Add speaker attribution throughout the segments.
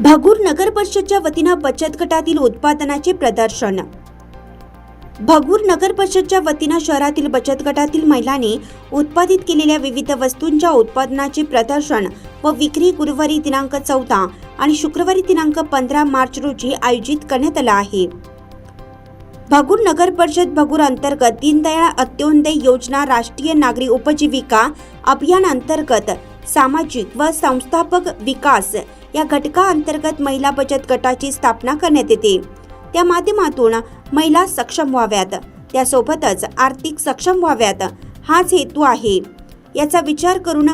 Speaker 1: भागूर नगर परिषदच्या वतीनं बचत गटातील उत्पादनाचे प्रदर्शन. भगूर नगर परिषदच्या वतीनं शहरातील बचत गटातील महिलांनी उत्पादित केलेल्या विविध वस्तूंच्या उत्पादनाचे प्रदर्शन व विक्री गुरुवारी दिनांक चौदा आणि शुक्रवारी दिनांक पंधरा मार्च रोजी आयोजित करण्यात आला आहे. भगूर नगर परिषद भगूर अंतर्गत दीनदयाळ अंत्योदय योजना राष्ट्रीय नागरी उपजीविका अभियान अंतर्गत सामाजिक व संस्थापक विकास या घटकाअंतर्गत महिला बचत गटाची स्थापना करण्यात येते. त्या माध्यमातून महिला सक्षम व्हाव्यात. त्यासोबतच आर्थिक सक्षम व्हाव्यात. हाच हेतू आहे. याचा विचार करून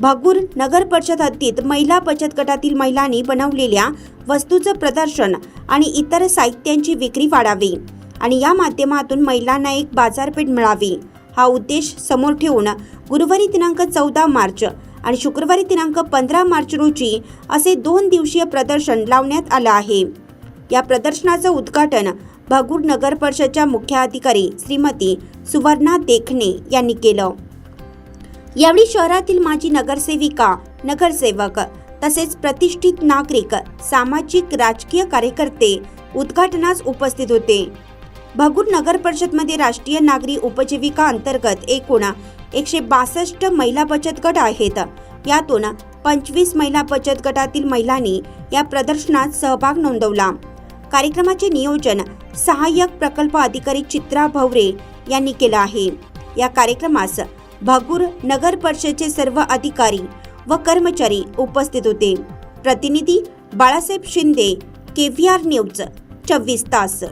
Speaker 1: भागूर नगर परिषद हद्दीत महिला बचत गटातील महिलांनी बनवलेल्या वस्तूचं प्रदर्शन आणि इतर साहित्यांची विक्री वाढावी आणि या माध्यमातून महिलांना एक बाजारपेठ मिळावी. हा उद्देश समोर ठेवून गुरुवारी दिनांक चौदा मार्च आणि शुक्रवारी दिनांक पंधरा मार्च रोजी असे दोन दिवसीय प्रदर्शन लावण्यात आलं आहे. या प्रदर्शनाचं उद्घाटन भगूर नगर परिषदच्या मुख्याधिकारी श्रीमती सुवर्णा देखणे यांनी केलं. यावेळी शहरातील माजी नगरसेविका नगरसेवक तसेच प्रतिष्ठित नागरिक सामाजिक राजकीय कार्यकर्ते उद्घाटनास उपस्थित होते. भगूर नगर परिषदमध्ये राष्ट्रीय नागरी उपजीविका अंतर्गत एकूण एकशे बासष्ट महिला बचत गट आहेत. यातून पंचवीस महिला बचत गटातील महिलांनी या प्रदर्शनात सहभाग नोंदवला. कार्यक्रमाचे नियोजन सहाय्यक प्रकल्प अधिकारी चित्रा भवरे यांनी केलं आहे. या कार्यक्रमास भागूर नगर परिषदेचे सर्व अधिकारी व कर्मचारी उपस्थित होते. प्रतिनिधी Balasaheb Shinde K V R news चोवीस तास.